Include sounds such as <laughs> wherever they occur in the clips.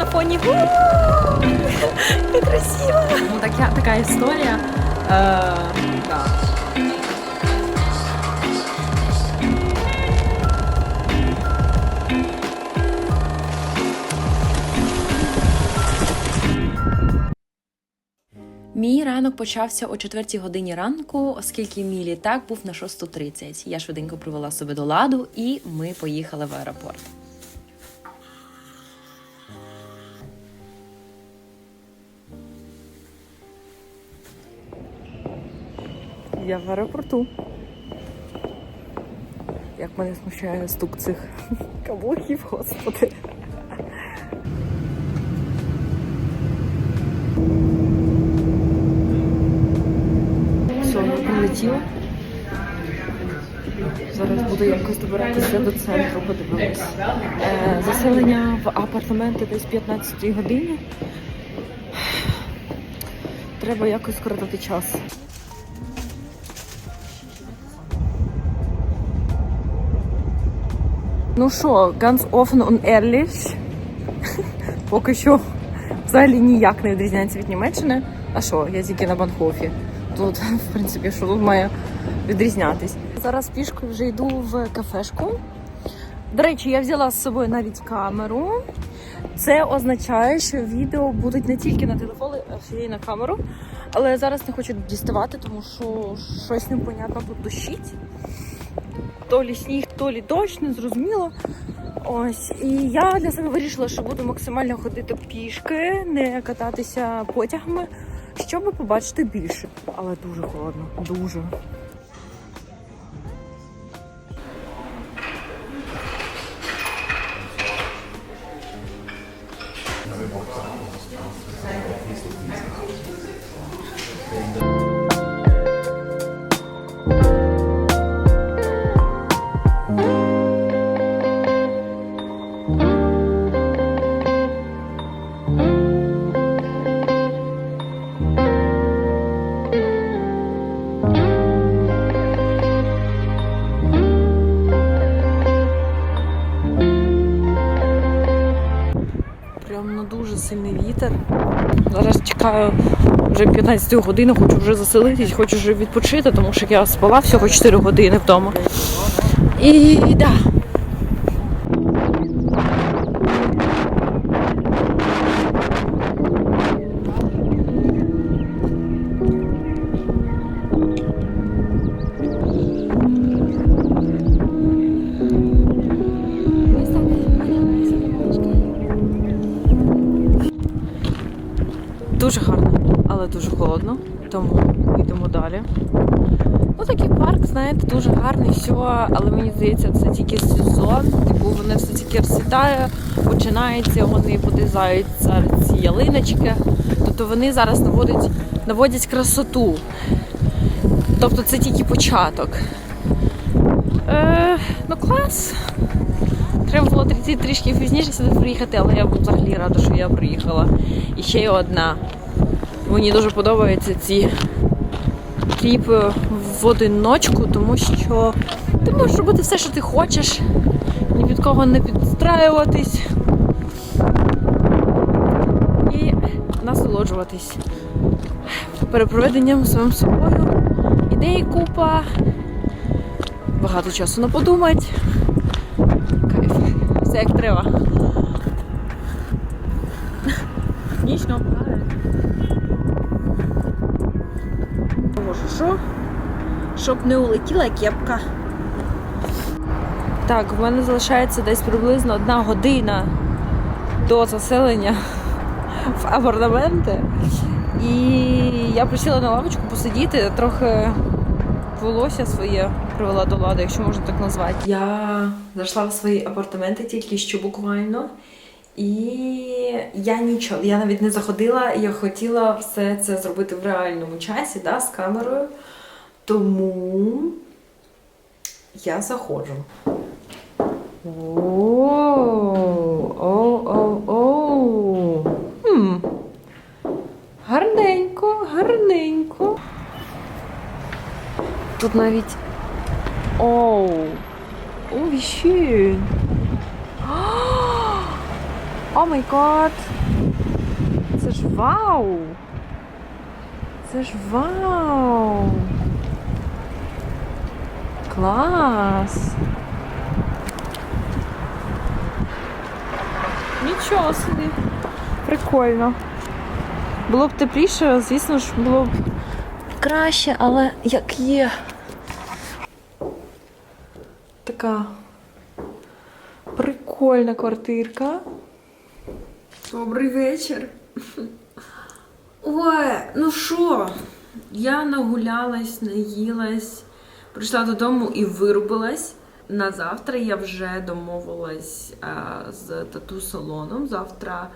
на фоні. У, красиво! Ну, така, така історія. Е, да. Мій ранок почався о 4 годині ранку, оскільки мій літак був на 6.30. Я швиденько привела себе до ладу, і ми поїхали в аеропорт. Я в аеропорту. Як мене смущає стук цих <laughs> каблуків, господи. Все, я. Зараз буду якось добиратися до центру, подивимось. Е, заселення в апартаменти десь 15 годині. Треба якось скоротити час. Ну що, ganz offen und ehrlich. <laughs> Поки що взагалі ніяк не відрізняється від Німеччини. А що, я тільки на Банхофі. Тут, в принципі, що тут має відрізнятись. Зараз пішкою вже йду в кафешку. До речі, я взяла з собою навіть камеру. Це означає, що відео будуть не тільки на телефони, а ще й на камеру. Але зараз не хочу діставати, тому що щось непонятно тут дощить. То лі сніг, то лі дощ, не зрозуміло. Ось, і я для себе вирішила, що буду максимально ходити пішки, не кататися потягами, щоб побачити більше. Але дуже холодно, дуже. Чекаю вже 15 годину, хочу вже заселитись, хочу вже відпочити, тому що я спала всього 4 години вдома. І да. Але холодно, тому йдемо далі. Ну такий парк, знаєте, дуже гарний, все, але мені здається, це тільки сезон. Типу вони все тільки розцвітає, починається, вони подизають зараз ці ялиночки. Тобто вони зараз наводять, наводять красоту. Тобто це тільки початок. Е, ну клас. Треба було трішки, пізніше сюди приїхати, але я взагалі рада, що я приїхала. І ще є одна. Мені дуже подобаються ці тріпи в одиночку, тому що ти можеш робити все, що ти хочеш, ні від кого не підстраюватись і насолоджуватись перепроведенням самим собою. Ідеї купа, багато часу на подумати. Кайф. Все як треба. Нічно. Щоб не улетіла кепка. Так, в мене залишається десь приблизно одна година до заселення в апартаменти. І я присіла на лавочку посидіти, трохи волосся своє привела до ладу, якщо можна так назвати. Я зайшла в свої апартаменти тільки що буквально. І я нічого, я навіть не заходила, я хотіла все це зробити в реальному часі, да, з камерою. Тому я заходжу. Оу, оу, оу, оу. Хм. Гарненько, гарненько. Тут навіть. Оу. О, schön. О май гад! Це ж вау! Це ж вау! Клас! Нічого собі. Прикольно. Було б тепліше, звісно ж, було б краще, але як є. Така прикольна квартирка. Добрий вечір. Ой, ну що? Я нагулялась, наїлась, прийшла додому і вирубилась. На завтра я вже домовилась е, з тату-салоном. Завтра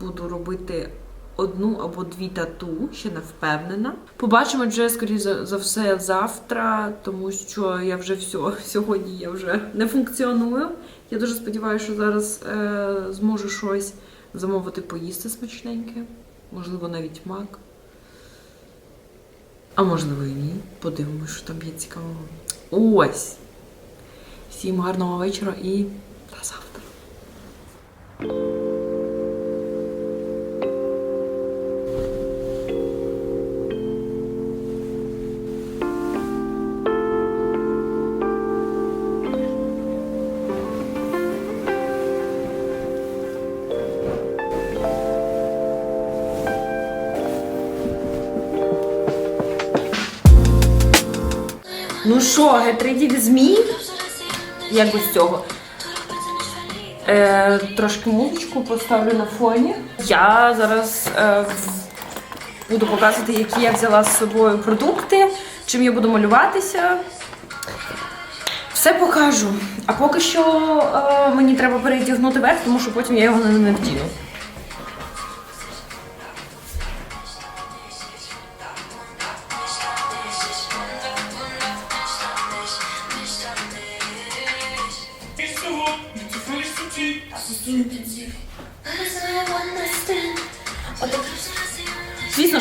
буду робити одну або дві тату, ще не впевнена. Побачимо вже, скоріше за, все, завтра, тому що я вже все, <laughs> сьогодні я вже не функціоную. Я дуже сподіваюся, що зараз е, зможу щось замовити поїсти смачненьке, можливо, навіть мак. А можливо і ні. Подивимось, що там є цікавого. Ось. Всім гарного вечора і до завтра. Ну що, Г3 змій? Як без цього? Е, трошки музичку поставлю на фоні. Я зараз е, буду показувати, які я взяла з собою продукти, чим я буду малюватися. Все покажу. А поки що е, мені треба передягнути верх, тому що потім я його не, не вдіну.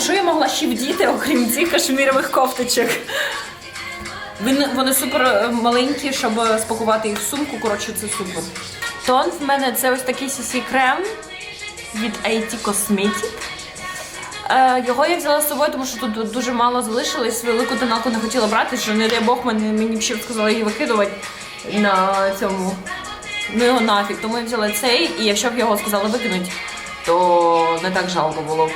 Що я могла ще вдіти, окрім цих кашмірових кофточок. Він, вони супер е, маленькі, щоб спакувати їх в сумку. Коротше, це супер. Тон в мене це ось такий CC крем від IT Cosmetic. Е, його я взяла з собою, тому що тут дуже мало залишилось. Велику тоналку не хотіла брати, що не дай Бог мені, мені б ще сказали її викидувати на цьому. Ну його нафіг. Тому я взяла цей, і якщо б його сказали викинути, то не так жалко було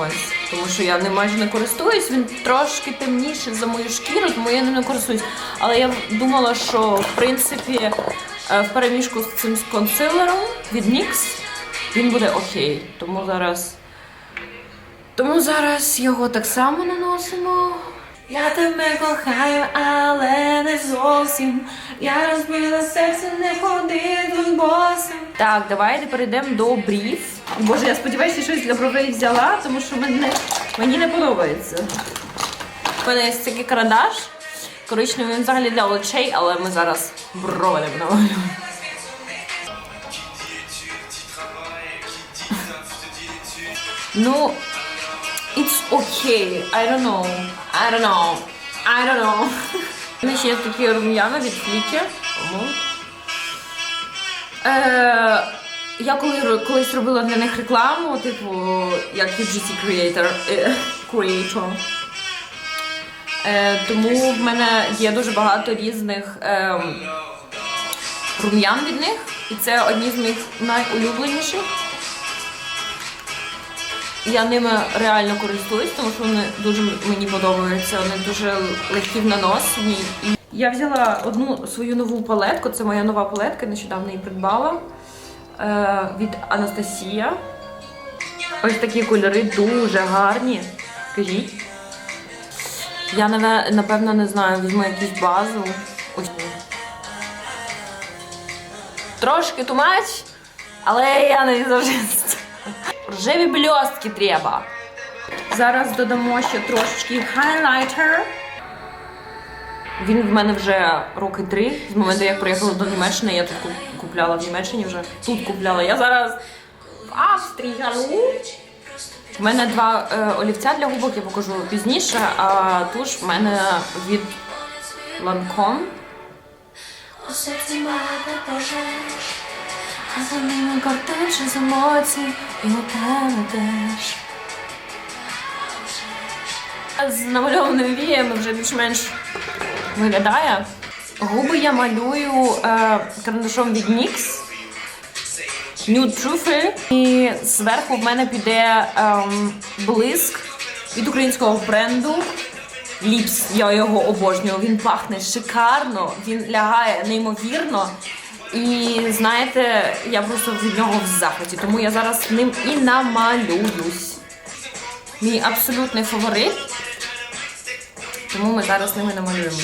Ось. Тому що я не майже не користуюсь, він трошки темніший за мою шкіру, тому я ним не користуюсь. Але я думала, що в принципі е, в переміжку з цим консилером від NYX він буде окей. Тому зараз. Тому зараз його так само наносимо. Я тебе кохаю, але не зовсім. Я розбила серце, не ходи босим. Так, давайте перейдемо до брів. Боже, я сподіваюся, щось для бровей взяла, тому що мене, мені не подобається. У мене є такий карандаш. Коричневий він взагалі для очей, але ми зараз брови не будемо. Ну, okay. I don't know. I don't know. I don't know. <laughs> Ще є такі рум'яна від фліки. Е, я коли колись робила для них рекламу, типу, як UGC Creator, е, Creator. Е, тому в мене є дуже багато різних е, рум'ян від них. І це одні з моїх найулюбленіших. Я ними реально користуюсь, тому що вони дуже мені подобаються. Вони дуже легкі в наносенні. Я взяла одну свою нову палетку. Це моя нова палетка, нещодавно її придбала е, від Анастасія. Ось такі кольори дуже гарні. Скажіть. Я напевно не знаю, візьму якусь базу. Ось. Трошки тумач, але я не завжди. Рожеві блістки треба. Зараз додамо ще трошечки хайлайтер. Він в мене вже роки три. З моменту, як приїхала до Німеччини, я тут купляла в Німеччині вже. Тут купляла. Я зараз в Австрії. У мене два е, олівця для губок, я покажу пізніше, а туш в мене від Lancome. За ними картинче з емоцій, і тебе теж. З намальованими віями вже більш-менш виглядає. Губи я малюю е, карандашом від NYX. Nude Truffle. І зверху в мене піде ем, блиск від українського бренду. Ліпс, я його обожнюю. Він пахне шикарно, він лягає неймовірно. І знаєте, я просто від нього в захваті, тому я зараз ним і намалююсь. Мій абсолютний фаворит. Тому ми зараз ними намалюємо.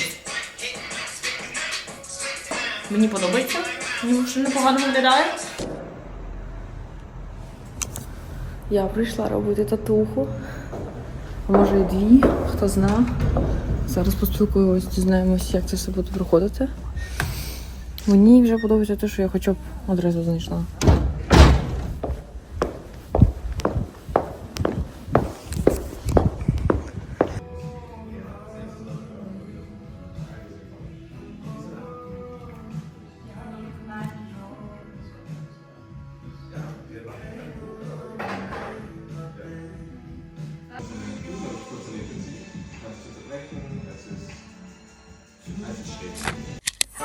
Мені подобається. Мені вже непогано виглядає. Я прийшла робити татуху. А може і дві, хто зна. Зараз поспілкуємось, дізнаємося, як це все буде проходити. Мені вже подобається те, що я хоча б одразу знайшла.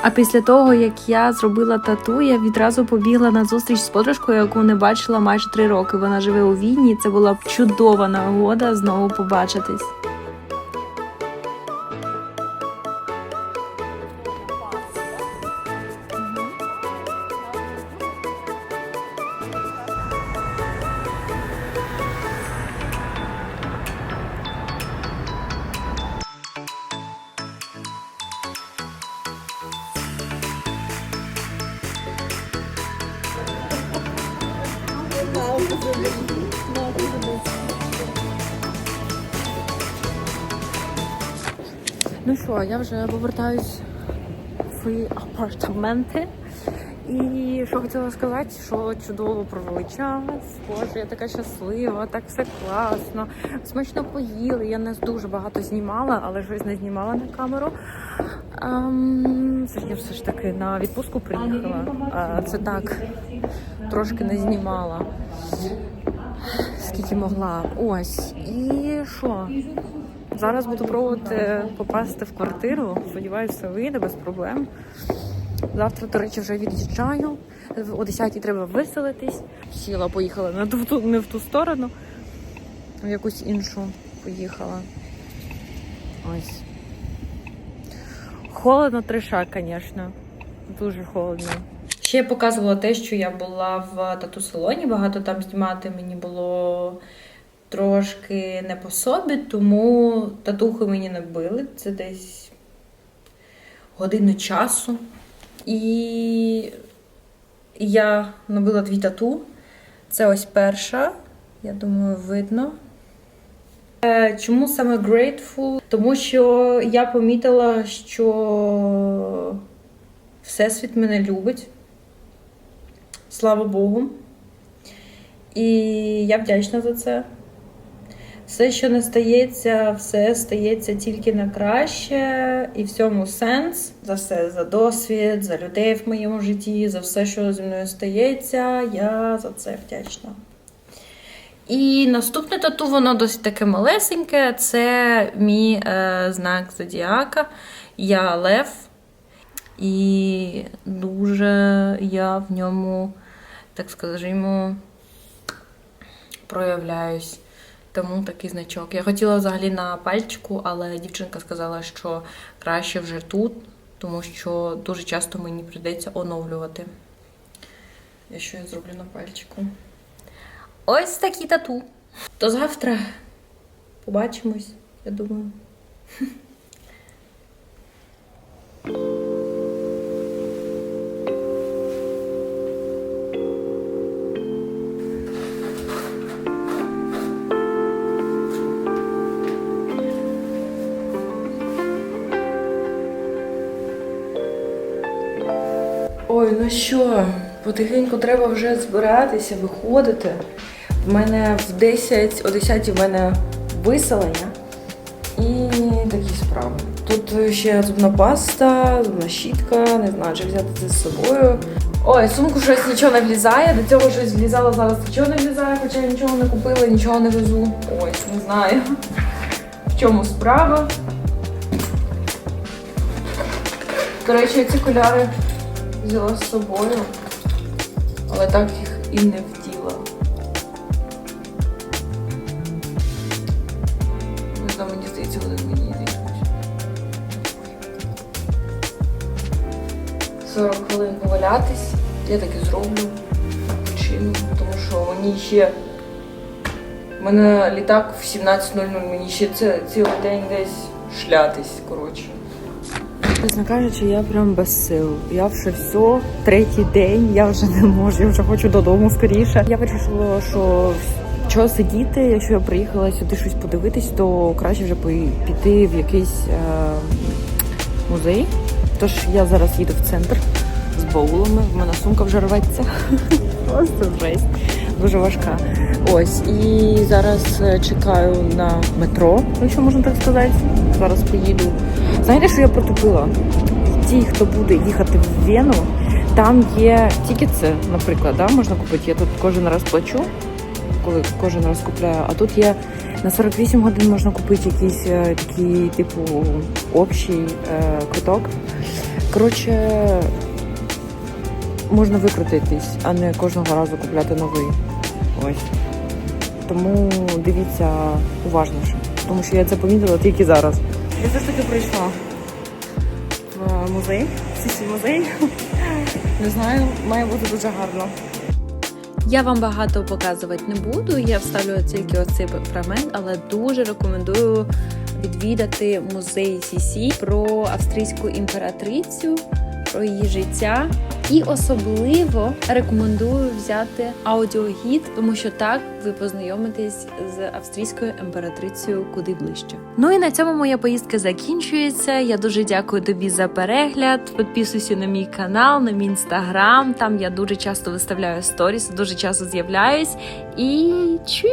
А після того, як я зробила тату, я відразу побігла на зустріч з подружкою, яку не бачила майже три роки. Вона живе у Відні. Це була чудова нагода знову побачитись. Ну що, я вже повертаюсь в свої апартаменти. І що хотіла сказати, що чудово провели час. Боже, я така щаслива, так все класно. Смачно поїли. Я не дуже багато знімала, але щось не знімала на камеру. Ем, я все ж таки на відпустку приїхала. Це так трошки не знімала. Скільки могла. Ось. І що? Зараз буду пробувати попасти в квартиру. Сподіваюся, вийде без проблем. Завтра, до речі, вже від'їжджаю. О 10 треба виселитись. Сіла, поїхала не в ту, не в ту сторону, в якусь іншу поїхала. Ось. Холодно триша, звісно. Дуже холодно. Ще показувала те, що я була в тату-салоні, багато там знімати мені було трошки не по собі, тому татухи мені не били. Це десь годину часу. І я набила дві тату. Це ось перша, я думаю, видно. Е, Чому саме Grateful? Тому що я помітила, що Всесвіт мене любить. Слава Богу. І я вдячна за це. Все, що не стається, все стається тільки на краще, і в цьому сенс за все, за досвід, за людей в моєму житті, за все, що зі мною стається, я за це вдячна. І наступне тату, воно досить таке малесеньке. Це мій е, знак зодіака. Я Лев. І дуже я в ньому, так скажімо, проявляюсь. Тому такий значок. Я хотіла взагалі на пальчику, але дівчинка сказала, що краще вже тут, тому що дуже часто мені прийдеться оновлювати. Я що я зроблю на пальчику. Ось такі тату. То завтра побачимось, я думаю. <laughs> Ой, ну що, потихеньку треба вже збиратися, виходити. В мене в 10, о 10 в мене виселення і такі справи. Тут ще зубна паста, зубна щітка, не знаю, чи взяти це з собою. Ой, сумку щось нічого не влізає, до цього щось влізало, зараз нічого не влізає, хоча я нічого не купила, нічого не везу. Ой, не знаю. В чому справа? До речі, ці коляри взяла з собою, але так їх і не вділа. Мені здається, один мені йдуть. 40 хвилин повалятись, я так і зроблю. Почину, тому що мені ще. У мене літак в 17.00, мені ще цілий день десь шлятись, коротше. Чесно кажучи, я прям без сил. Я вже все, третій день, я вже не можу, я вже хочу додому скоріше. Я вирішила, що чого сидіти, якщо я приїхала сюди щось подивитись, то краще вже піти в якийсь е, музей. Тож я зараз їду в центр з баулами. В мене сумка вже рветься. <laughs> Просто жесть. Дуже важка. Ось і зараз е, чекаю на метро, якщо можна так сказати. Зараз поїду. Знаєте, що я протупила? Ті, хто буде їхати в Вену, там є тікетси, наприклад, да, можна купити. Я тут кожен раз плачу, коли кожен раз купляю. А тут є на 48 годин можна купити якийсь е, такий, типу, общий е, квиток. Коротше, можна викрутитись, а не кожного разу купляти новий. Ось. Тому дивіться уважніше, тому що я це помітила тільки зараз. Я все ж таки прийшла в музей, сісій музей. Не знаю, має бути дуже гарно. Я вам багато показувати не буду. Я вставлю тільки оцей фрагмент, але дуже рекомендую відвідати музей Сісі про австрійську імператрицю, про її життя. І особливо рекомендую взяти аудіогід, тому що так ви познайомитесь з австрійською імператрицею куди ближче. Ну і на цьому моя поїздка закінчується. Я дуже дякую тобі за перегляд. Підписуйся на мій канал, на мій інстаграм. Там я дуже часто виставляю сторіс, дуже часто з'являюсь. І чу!